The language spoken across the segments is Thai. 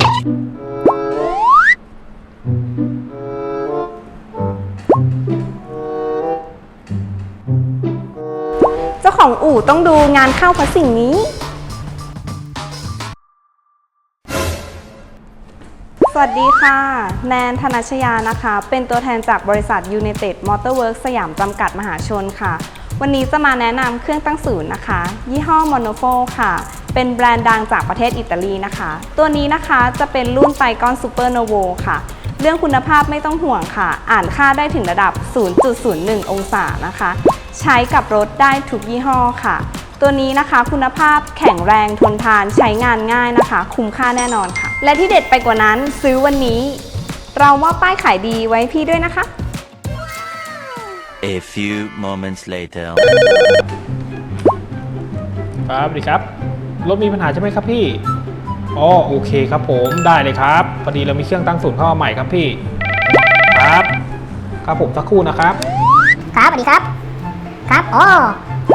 เจ้าของอู่ต้องดูงานเข้าเพราะสิ่งนี้ สวัสดีค่ะ แนนธนชยานะคะ เป็นตัวแทนจากบริษัท United Motorworks สยามจำกัดมหาชนค่ะ วันนี้จะมาแนะนำเครื่องตั้งศูนย์นะคะ ยี่ห้อ m o n o โฟค่ะ เป็นแบรนด์ดังจากประเทศอิตาลีนะคะ ตัวนี้นะคะจะเป็นรุ่นไตกอนซูเปอร์โนโวค่ะ เรื่องคุณภาพไม่ต้องห่วงค่ะ อ่านค่าได้ถึงระดับ 0.01 องศานะคะ ใช้กับรถได้ทุกยี่ห้อค่ะ ตัวนี้นะคะคุณภาพแข็งแรงทนทานใช้งานง่ายนะคะ คุ้มค่าแน่นอนค่ะ และที่เด็ดไปกว่านั้นซื้อวันนี้ เรามอบป้ายขายดีไว้พี่ด้วยนะคะ A few moments later. ครับสวัสดีครับ รถมีปัญหาใช่ไหมครับพี่อ๋อโอเคครับผมได้เลยครับพอดีเรามีเครื่องตั้งศูนย์เข้ามาใหม่ครับพี่ ครับ ครับผมสักครู่นะครับ ครับสวัสดีครับ ครับอ๋อ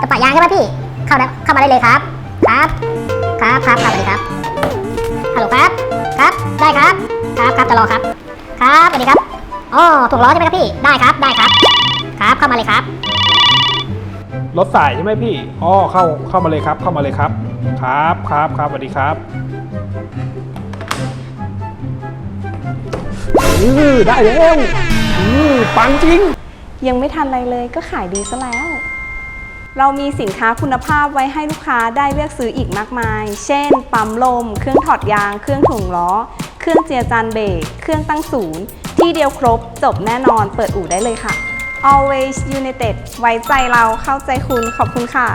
กระปะยางใช่ไหมพี่ เข้าได้เข้ามาได้เลยครับ ครับ ครับครับครับสวัสดีครับฮัลโหลครับ ครับ ได้ครับ ครับครับจะรอครับ ครับสวัสดีครับอ๋อถูกล้อใช่ไหมครับพี่ได้ครับได้ครับ ครับเข้ามาเลยครับ รถสายใช่ไหมพี่อ๋อเข้าเข้ามาเลยครับ เข้ามาเลยครับ ครับครับครับสวัสดีครับอือได้แล้วอือปังจริง ยังไม่ทันอะไรเลยก็ขายดีซะแล้ว เรามีสินค้าคุณภาพไว้ให้ลูกค้าได้เลือกซื้ออีกมากมาย เช่น ปั๊มลม เครื่องถอดยาง เครื่องถ่วงล้อ เครื่องเจียรจานเบรก เครื่องตั้งศูนย์ ที่เดียวครบจบแน่นอนเปิดอู่ได้เลยค่ะ Always United ไว้ใจเราเข้าใจคุณขอบคุณค่ะ